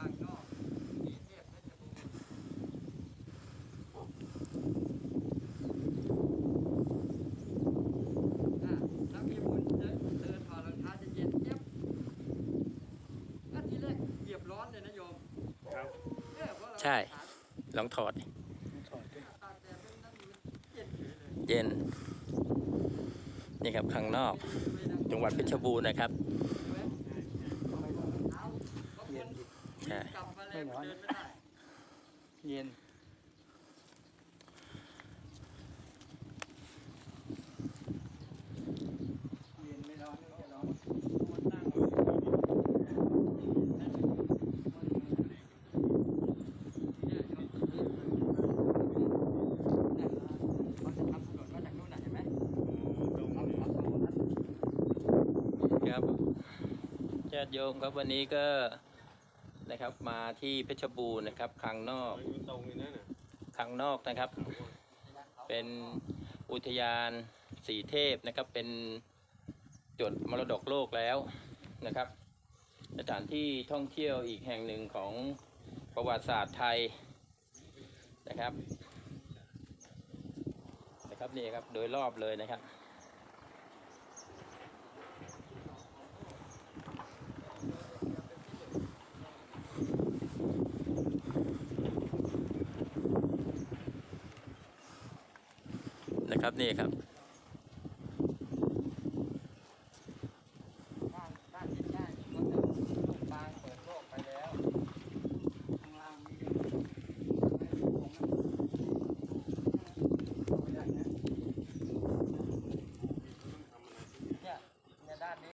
ข้งนอกมีเทพเพชรบูรณ์นะแล้วมีบุญเดิถอดรองเท้าจะเย็นเจี๊ยบถ้าทีแรกเยียบร้อนเลยนะโยมใช่ ลองถอดเย็นเย็น นี่ครับข้างนอก จังหวัดเพชรบูรณ์นะครับ ไม่ร้อน เย็น เย็นไม่ร้อนไม่ร้อนเขาจะทำถนนมาจากนู่นน่ะเห็นไหมครับญาติโยมครับวันนี้ก็ นะครับ มาที่เพชรบูรณ์นะครับข้างนอกตรงนี้นั่นน่ะข้างนอกนะครับ เป็นอุทยานสีเทพนะครับ เป็นจดมรดกโลกแล้วนะครับ สถานที่ท่องเที่ยวอีกแห่งหนึ่งของประวัติศาสตร์ไทยนะครับ นะครับนี่ครับโดยรอบเลยนะครับ นะครับนี่ครับ